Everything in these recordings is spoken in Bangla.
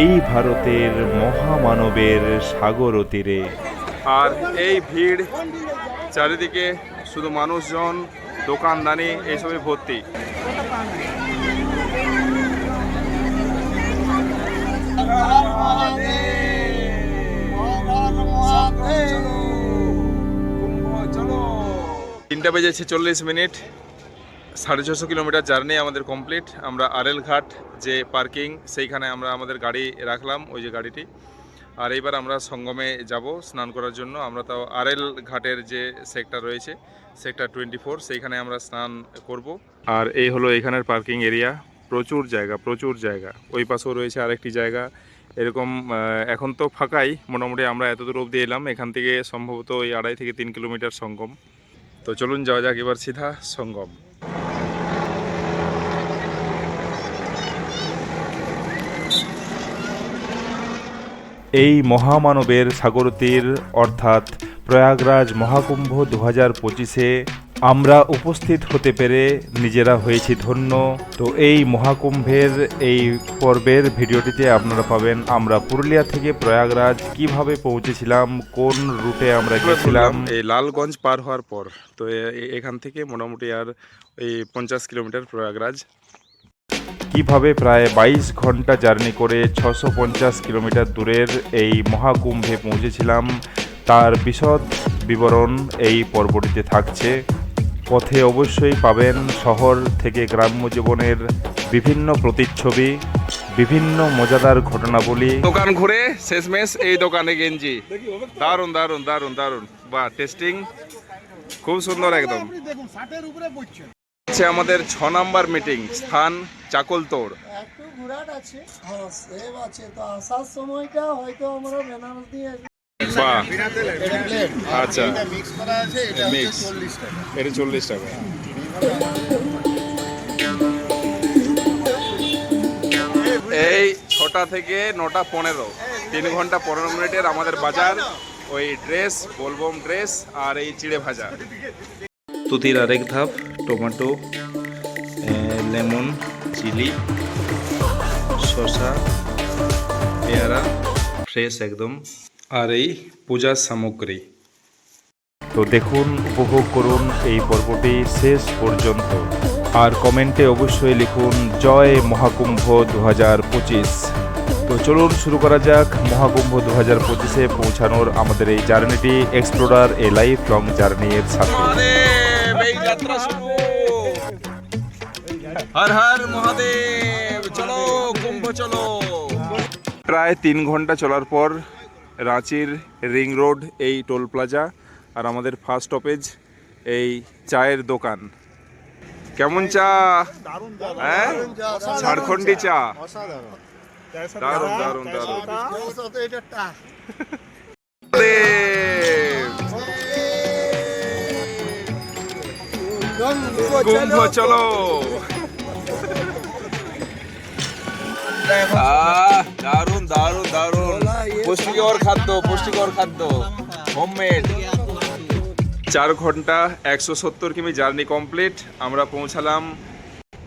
এই ভারতের মহামানবের সাগর তীরে। আর এই ভিড় চারিদিকে শুধু মানুষজন, দোকানদানি এইসবে ভর্তি। তিনটা বেজেছে চল্লিশ মিনিট। সাড়ে ছশো কিলোমিটার জার্নি আমাদের কমপ্লিট। আমরা আরএল ঘাট যে পার্কিং, সেইখানে আমরা আমাদের গাড়ি রাখলাম, ওই যে গাড়িটি। আর এইবার আমরা সঙ্গমে যাব স্নান করার জন্য। আমরা তাও আরএল ঘাটের যে সেক্টর রয়েছে সেক্টর টোয়েন্টি ফোর সেইখানে আমরা স্নান করব। আর এই হলো এখানের পার্কিং এরিয়া প্রচুর জায়গা প্রচুর জায়গা। ওই পাশেও রয়েছে আরেকটি জায়গা। এরকম এখন তো ফাঁকাই। মোটামুটি আমরা এত দূর অবধি এলাম। এখান থেকে সম্ভবত ওই আড়াই থেকে তিন কিলোমিটার সঙ্গম। তো চলুন যাওয়া যাক এবার সিধা সঙ্গম। এই মহামানবের সাগরতীর অর্থাৎ প্রয়াগরাজ মহাকুম্ভ দু হাজার পঁচিশে আমরা উপস্থিত হতে পেরে নিজেরা হয়েছি ধন্য। তো এই মহাকুম্ভের এই পর্বের ভিডিওটিতে আপনারা পাবেন আমরা পুরুলিয়া থেকে প্রয়াগরাজ কীভাবে পৌঁছেছিলাম কোন রুটে আমরা গেছিলাম এই লালগঞ্জ পার হওয়ার পর তো এখান থেকে মোটামুটি আর এই পঞ্চাশ কিলোমিটার প্রয়াগরাজ। কীভাবে প্রায় বাইশ ঘণ্টা জার্নি করে ছশো পঞ্চাশ কিলোমিটার দূরের এই মহাকুম্ভে পৌঁছেছিলাম তার বিশদ বিবরণ এই পর্বটিতে থাকছে। পথে অবশ্যই পাবেন শহর থেকে গ্রাম্য জীবনের বিভিন্ন প্রতিচ্ছবি বিভিন্ন মজাদার ঘটনাবলী। দোকান ঘুরে শেষমেশ এই দোকানে গেঞ্জি। দারুণ দারুণ দারুণ দারুণ বা টেস্টিং খুব সুন্দর একদম। দেখুন ষাটের উপরে পড়ছে হচ্ছে আমাদের ছ নাম্বার মিটিং স্থান চাকলতোড়। একটু ঘোরাট আছে। হ্যাঁ সেভ আছে। তো আসার সময়টা হয়তো আমরা বেনারস দিয়ে বাহ আচ্ছা। মিক্স করা আছে এটা Mix। চল্লিশ টাকা। এটা চল্লিশ টাকা। এই ছটা থেকে নটা পনেরো তিন ঘণ্টা পনেরো মিনিটের আমাদের বাজার। ওই ড্রেস বোলবম ড্রেস আর এই চিড়ে ভাজা। তুতির আরেক ধাপ টমেটো লেমন চিলি শসা পেয়ারা ফ্রেশ একদম। আর এই পূজার সামগ্রী। তো দেখুন উপভোগ করুন এই পর্বটি শেষ পর্যন্ত। আর কমেন্টে অবশ্যই লিখুন জয় মহাকুম্ভ দু হাজার পঁচিশ। তো চলুন শুরু করা যাক মহাকুম্ভ দু হাজার পঁচিশে পৌঁছানোর আমাদের এই জার্নিটি explorer a life long journey এর সাথে এই যাত্রা শুরু। হর হর মহাদেব চলো কুম্ভ চলো। প্রায় তিন ঘণ্টা চলার পর রাঁচির রিং রোড এই টোল প্লাজা আর আমাদের ফার্স্ট স্টপেজ এই চায়ের দোকান। কেমন চা? হ্যাঁ? ঝাড়খন্ডি চা। অসাধারণ। দারুণ দারুণ কুম্ভ চলো। আহ, দারুণ দারুণ দারুণ পুষ্টিকর খাদ্য পুষ্টিকর খাদ্য। হোমমেড চার ঘণ্টা একশো সত্তর কিমি জার্নি কমপ্লিট। আমরা পৌঁছালাম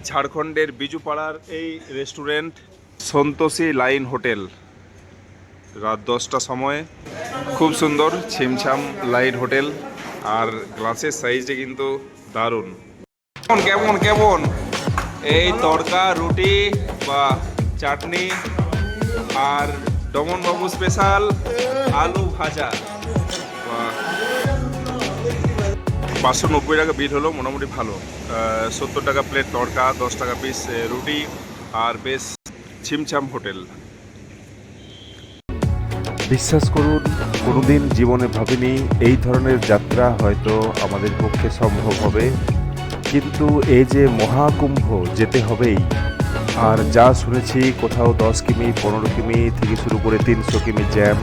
ঝাড়খণ্ডের বিজুপাড়ার এই রেস্টুরেন্ট সন্তোষী লাইন হোটেল। রাত দশটা সময়। খুব সুন্দর ছিমছাম লাইন হোটেল। আর গ্লাসের সাইজে কিন্তু দারুণ। কেমন কেমন কেমন? এই তড়কা, রুটি বা চাটনি আর ডমন বাবু স্পেশাল আলু ভাজা। পাঁচশো নব্বই টাকা বিল হলো, মোটামুটি ভালো। সত্তর টাকা প্লেট তড়কা, দশ টাকা পিস রুটি আর বেশ ছিমছাম হোটেল। বিশ্বাস করুন, কোনোদিন জীবনে ভাবিনি এই ধরনের যাত্রা হয়তো আমাদের পক্ষে সম্ভব হবে। কিন্তু এই যে মহাকুম্ভ যেতে হবেই, আর যা শুনেছি কোথাও দশ কিমি, পনেরো কিমি থেকে শুরু করে তিনশো কিমি জ্যাম।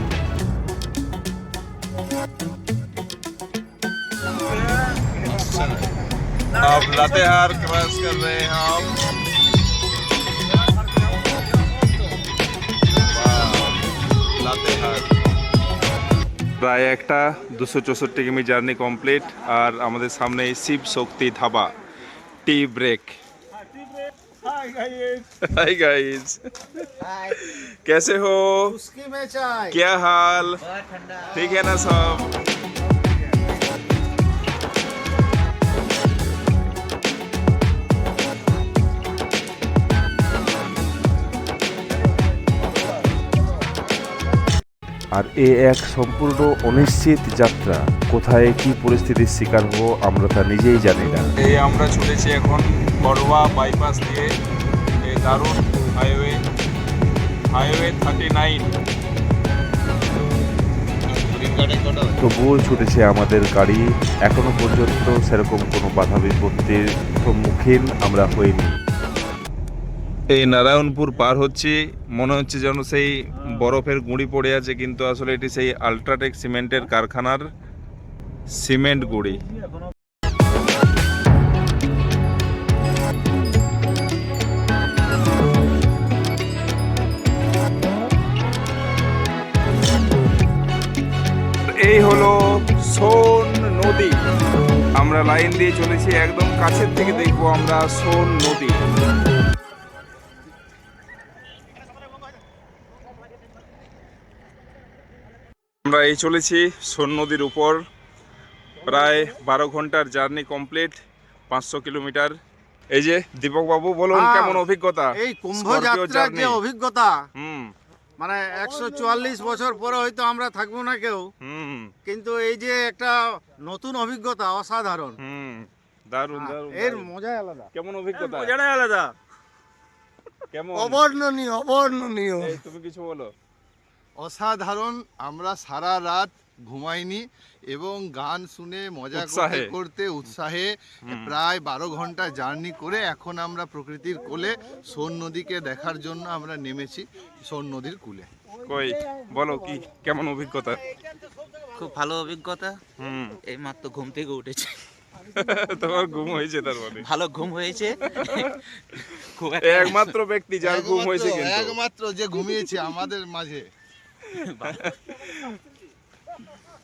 अब প্রায় একটা দুশো চৌষট্টি কিমি জার্নি কমপ্লিট আর আমাদের সামনে Shiv Shakti Dhaba tea break hi guys कैसे हो उसकी में चाय क्या हाल ठीक है ना सब আর এ এক সম্পূর্ণ অনিশ্চিত যাত্রা। কোথায় কি পরিস্থিতির শিকার হব আমরা তা নিজেই জানি না। এই আমরা চলেছি এখন বড়োয়া বাইপাস দিয়ে দারুণ হাইওয়ে হাইওয়ে থার্টি নাইন তবুও ছুটেছে আমাদের গাড়ি। এখনও পর্যন্ত সেরকম কোনো বাধা বিপত্তির সম্মুখীন আমরা হইনি। এই নারায়ণপুর পার হচ্ছে। মনে হচ্ছে যেন সেই বরফের গুঁড়ি পড়ে আছে, কিন্তু আসলে এটি সেই আলট্রাটেক সিমেন্টের কারখানার সিমেন্ট গুঁড়ি। এই হলো সোন নদী। আমরা লাইন দিয়ে চলেছি, একদম কাছের থেকে দেখব আমরা সোন নদী। আমরা এই চলেছি সোন নদীর উপর। প্রায় বারো ঘণ্টার জার্নি কমপ্লিট পাঁচশো কিলোমিটার। এই যে দীপক বাবু বলুন। কেমন অভিজ্ঞতা? এই কুম্ভ যাত্রার যে অভিজ্ঞতা হুম। মানে একশো চুয়াল্লিশ বছর পরে হয়তো আমরা থাকব না কেউ। হুম। কিন্তু এই যে একটা নতুন অভিজ্ঞতা অসাধারণ। হুম। দারুণ দারুণ এর। মজাই আলাদা। কেমন অভিজ্ঞতা? আলাদা। কেমন? অবর্ণনীয় অবর্ণনীয়। তুমি কিছু বলো। অসাধারণ আমরা সারা রাত ঘুমাইনি এবং গান শুনে মজা করতে করতে উৎসাহে প্রায় বারো ঘণ্টা জার্নি করে এখন আমরা প্রকৃতির কোলে সোন নদীকে দেখার জন্য আমরা নেমেছি সোন নদীর কূলে। কই বলো কি কেমন অভিজ্ঞতা? খুব ভালো অভিজ্ঞতা। হুম। এই মাত্র ঘুম থেকে উঠেছে। তোমার ঘুম হয়েছে তার মানে? ভালো ঘুম হয়েছে। একমাত্র ব্যক্তি যার ঘুম হয়েছে কিন্তু। একমাত্র যে ঘুমিয়েছে আমাদের মাঝে।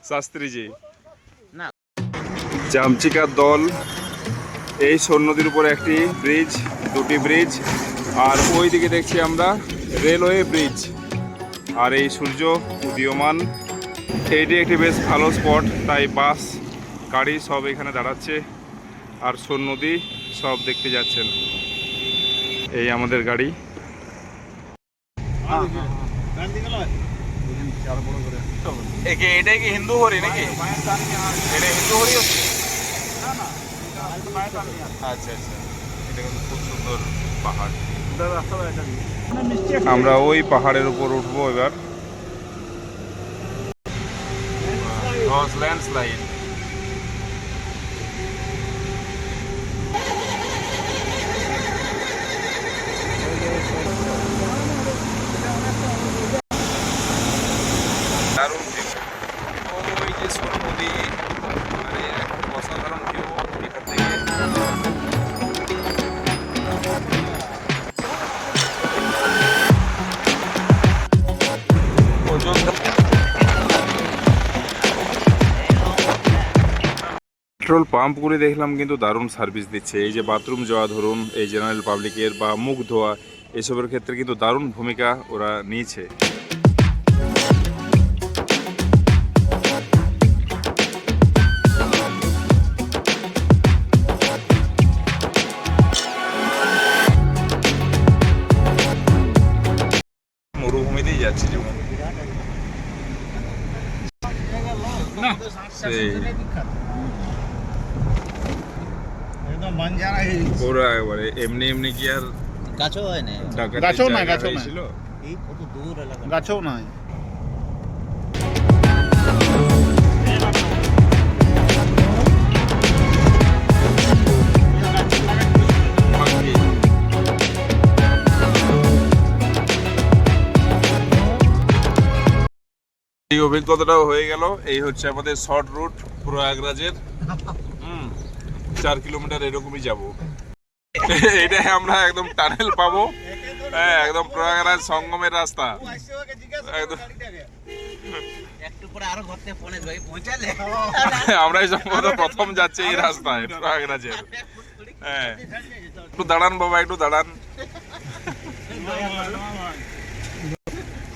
শাস্ত্রীজি। না। চামচিকার দল এই সোন নদীর উপর একটি ব্রিজ দুটি ব্রিজ আর ওই দিকে দেখছি আমরা রেলওয়ে ব্রিজ। আর এই সূর্য উদীয়মান। এইটি একটি বেশ ভালো স্পট তাই বাস গাড়ি সব এখানে দাঁড়াচ্ছে আর সোন নদী সব দেখতে যাচ্ছেন। এই আমাদের গাড়ি। এটাই কি হিন্দু হরি নাকি? হিন্দু হরি হচ্ছে? আচ্ছা আচ্ছা। এটা কিন্তু খুব সুন্দর পাহাড়। আমরা ওই পাহাড়ের উপর উঠবো এবার। ল্যান্ডস্লাইড পাম্পগুলি দেখলাম কিন্তু দারুণ সার্ভিস দিচ্ছে। এই যে বাথরুম যাওয়া ধরুন এই জেনারেল পাবলিকের বা মুখ ধোয়া এসবের ক্ষেত্রে কিন্তু দারুণ ভূমিকা ওরা নিয়েছে। মরুভূমিতেই যাচ্ছি যেমন সেই একদম বাঞ্জারা হয়ে পুরো একবারে এমনি এমনি কি আর গাছও হয় না গাছও না, গাছও না। এই কত দূর এলাকা? গাছও নাই। এই অভিজ্ঞতাটাও হয়ে গেল। এই হচ্ছে আমাদের শর্ট রুট প্রয়াগরাজের চার কিলোমিটার এরকমই যাব। এটা আমরা একদম টানেল পাবো। হ্যাঁ একদম প্রয়াগরাজ সঙ্গমের রাস্তা। একদম। একটু পরে আরও ঘর থেকে ফোনে যাই পৌঁছালে। আমরাই সম্ভবত প্রথম যাচ্ছি এই রাস্তায় প্রয়াগরাজের। হ্যাঁ। একটু দাঁড়ান বাবা একটু দাঁড়ান।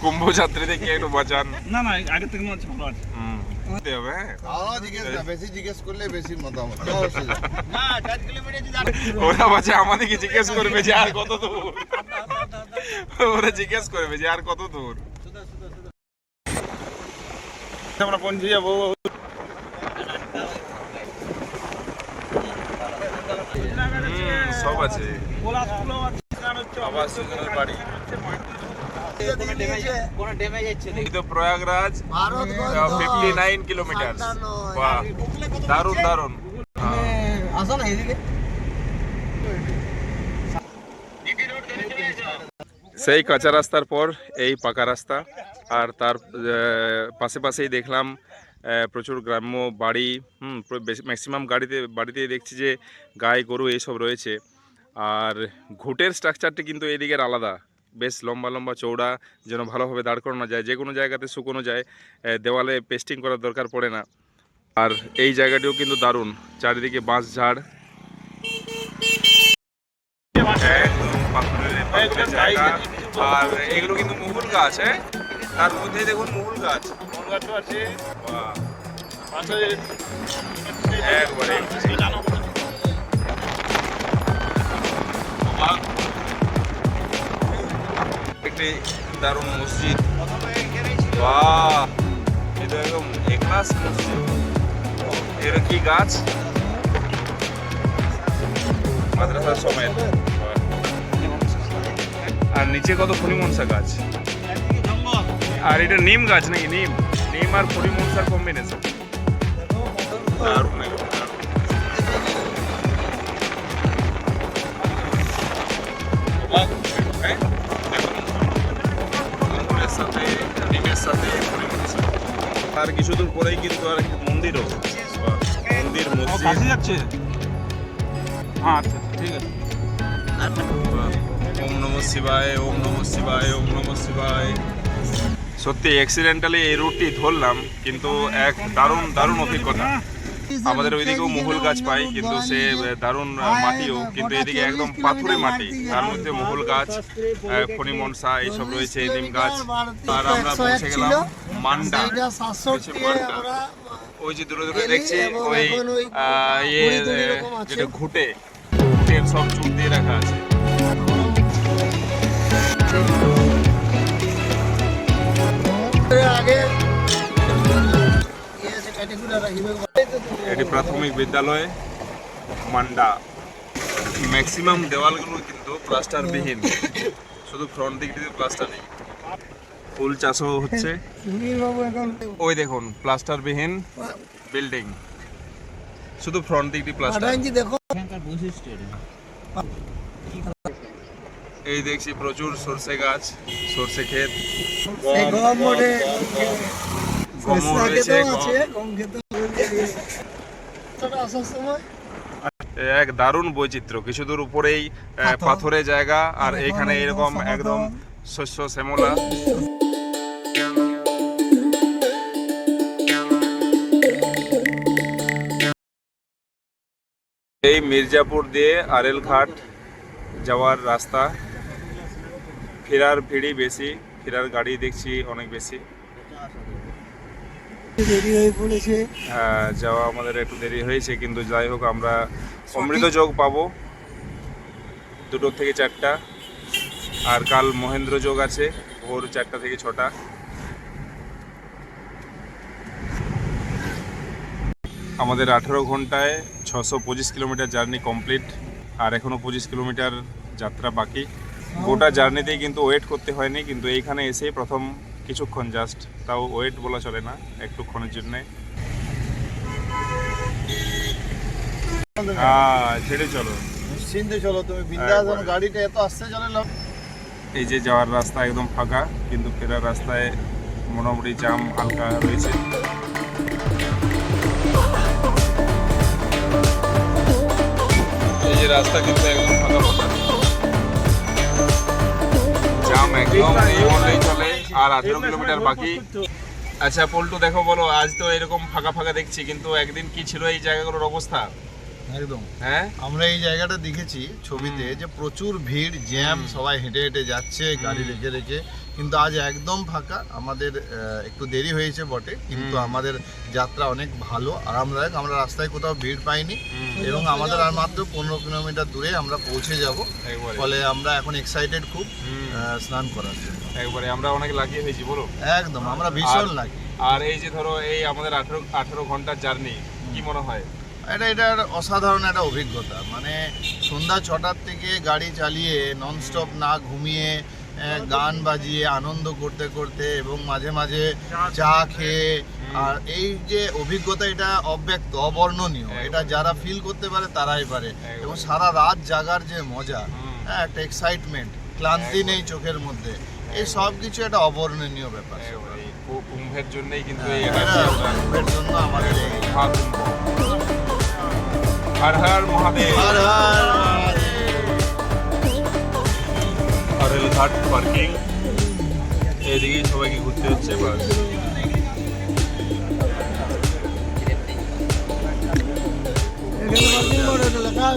কুম্ভ যাত্রীদেরকে একটু বাঁচান। না না আগে থেকে মনে হচ্ছে ভালো আছে। হুম। হ্যাঁ খাওয়া জিজ্ঞেস না বেশি জিজ্ঞেস করলে বেশি মতামত। না চার কিলোমিটার যদি ওরা বাচ্চা আমাদেরকে জিজ্ঞেস করবে যে আর কত দূর? ওরা জিজ্ঞেস করবে যে আর কত দূর? আমরা পৌঁছে যাব। সব আছে। আবাস যোজনার বাড়ি। হ্যাঁ। এদিকে সেই কাঁচা রাস্তার পর এই পাকা রাস্তা আর তার পাশে পাশেই দেখলাম প্রচুর গ্রাম্য বাড়ি হুম ম্যাক্সিমাম গাড়িতে বাড়িতেই দেখছি যে গাই গরু এইসব রয়েছে। আর ঘুটের স্ট্রাকচারটি কিন্তু এদিকের আলাদা। বেশ লম্বা লম্বা চৌড়া যেন ভালোভাবে দাঁড় করানো যায়। যে কোনো জায়গাতে শুকোনো যায় দেওয়ালে পেস্টিং করার দরকার পড়ে না। আর এই জায়গাটিও কিন্তু দারুণ চারিদিকে বাঁশ ঝাড়। আর এগুলো কিন্তু মুহুল গাছ হ্যাঁ? তার মধ্যে দেখুন মুহুল গাছ। বাহ, একবারে। অবাক। একটি দারুণ মসজিদ। কি গাছ? মাদ্রাসার সমেত। আর নিচে কত ফণিমনসা গাছ? আর এটা নিম গাছ নাকি? নিম। নিম আর ফণিমনসার কম্বিনেশন দারুণ। আর কিছু দূর পরেই কিন্তু আর একটা মন্দিরও মন্দির মসজিদ। যাচ্ছে? হ্যাঁ আচ্ছা ঠিক আছে। ওম নম শিবায় ওম নম শিবায় ওম নম শিবায়। সত্যি অ্যাক্সিডেন্টালি এই রুটটি ধরলাম কিন্তু এক দারুণ দারুণ অভিজ্ঞতা। আমাদের ওইদিকেও মহুল গাছ পাই কিন্তু সে দারুণ মাটিও কিন্তু এদিকে একদম পাথুরে মাটি তার মধ্যে মহুল গাছ ফণিমনসা এইসব রয়েছে নিম গাছ আর আমরা পৌঁছে গেলাম মান্ডা ওই যে দূরে দূরে দেখছি ওই ইয়ে। যেটা ঘুটে ঘুটের সব চুল দিয়ে রাখা আছে আগে এটি প্রাথমিক বিদ্যালয়, মান্ডা। ম্যাক্সিমাম দেওয়ালগুলো কিন্তু প্লাস্টারবিহীন। শুধু ফ্রন্ট দিক দিয়ে প্লাস্টার নেই। ফুল চাষও হচ্ছে। ওই দেখুন প্লাস্টারবিহীন বিল্ডিং শুধু ফ্রন্ট দিক দিয়ে প্লাস্টার। এই দেখছি প্রচুর সর্ষে গাছ, সর্ষে ক্ষেত গম এক দারুণ বৈচিত্র্য। কিছু দূর উপরেই পাথর। পাথরের জায়গা আর আর এখানে এরকম একদম শস্য শ্যামলা। এই মির্জাপুর দিয়ে আরেল ঘাট যাওয়ার রাস্তা। ফেরার ভিড়ই বেশি ফেরার গাড়ি দেখছি অনেক বেশি। দেরি হয়ে পড়েছে। হ্যাঁ, যাওয়া আমাদের একটু দেরি হয়েছে কিন্তু যাই হোক আমরা অমৃত যোগ পাবো। দুটো থেকে চারটা। আর কাল মহেন্দ্র যোগ আছে ভোর চারটা থেকে ছটা। আমাদের আঠেরো ঘন্টায় ছশো পঁচিশ কিলোমিটার জার্নি কমপ্লিট আর এখনও পঁচিশ কিলোমিটার যাত্রা বাকি। গোটা জার্নিতেই কিন্তু ওয়েট করতে হয়নি কিন্তু এইখানে এসেই প্রথম কিছুক্ষণ জাস্ট তাও ওয়েট বলা চলে না একটুক্ষণের জন্যে। ছেড়ে চলো। নিশ্চিন্তে চলো তুমি বিন্দাস গাড়িটা এত আসতে চলে এই যে যাওয়ার রাস্তা একদম ফাঁকা কিন্তু ফেরার রাস্তায় মোটামুটি জাম হালকা রয়েছে। যে রাস্তা কিন্তু একদম ফাঁকা ফাঁকা। জাম একদম এই চলে। আর আঠেরো কিলোমিটার বাকি। আচ্ছা পল্টু দেখো বলো আজ তো এরকম ফাঁকা ফাঁকা দেখছি কিন্তু একদিন কি ছিল এই জায়গাগুলোর অবস্থা? একদম। হ্যাঁ? আমরা এই জায়গাটা দেখেছি ছবিতে যে প্রচুর ভিড় জ্যাম সবাই হেঁটে হেঁটে যাচ্ছে গাড়ি রেখে রেখে। কিন্তু আজ একদম ফাঁকা আমাদের একটু দেরি হয়েছে বটে কিন্তু আমাদের যাত্রা অনেক ভালো আরামদায়ক। আমরা রাস্তায় কোথাও ভিড় পাইনি এবং আমাদের আর মাত্র পনেরো কিলোমিটার দূরে আমরা পৌঁছে যাব। ফলে আমরা এখন এক্সাইটেড খুব স্নান করার জন্য। একবারে আমরা অনেক লাকি হয়েছি বলো? একদম আমরা ভীষণ লাগি। আর এই যে ধরো এই আমাদের আঠেরো আঠেরো ঘণ্টার জার্নি কি মনে হয়? এটা এটা একটা অসাধারণ একটা অভিজ্ঞতা। মানে সন্ধ্যা ছটার থেকে গাড়ি চালিয়ে ননস্টপ না ঘুমিয়ে গান বাজিয়ে আনন্দ করতে করতে এবং মাঝে মাঝে চা খেয়ে আর এই যে অভিজ্ঞতা এটা অব্যক্ত অবর্ণনীয়। এটা যারা ফিল করতে পারে তারাই পারে। এবং সারা রাত জাগার যে মজা হ্যাঁ একটা এক্সাইটমেন্ট ক্লান্তি নেই চোখের মধ্যে। এই সব কিছু একটা অবর্ণনীয় ব্যাপার। এই কুম্ভের জন্যই কিন্তু এই এনার্জি আমরা কুম্ভের জন্য আমাদের এই হর হর মহাদেব। হর হর হরেল ঘাট পার্কিং। এইদিকেই সবাইকে ঘুরতে হচ্ছে বাস হ্যাঁ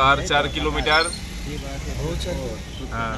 আর চার কিলোমিটার হ্যাঁ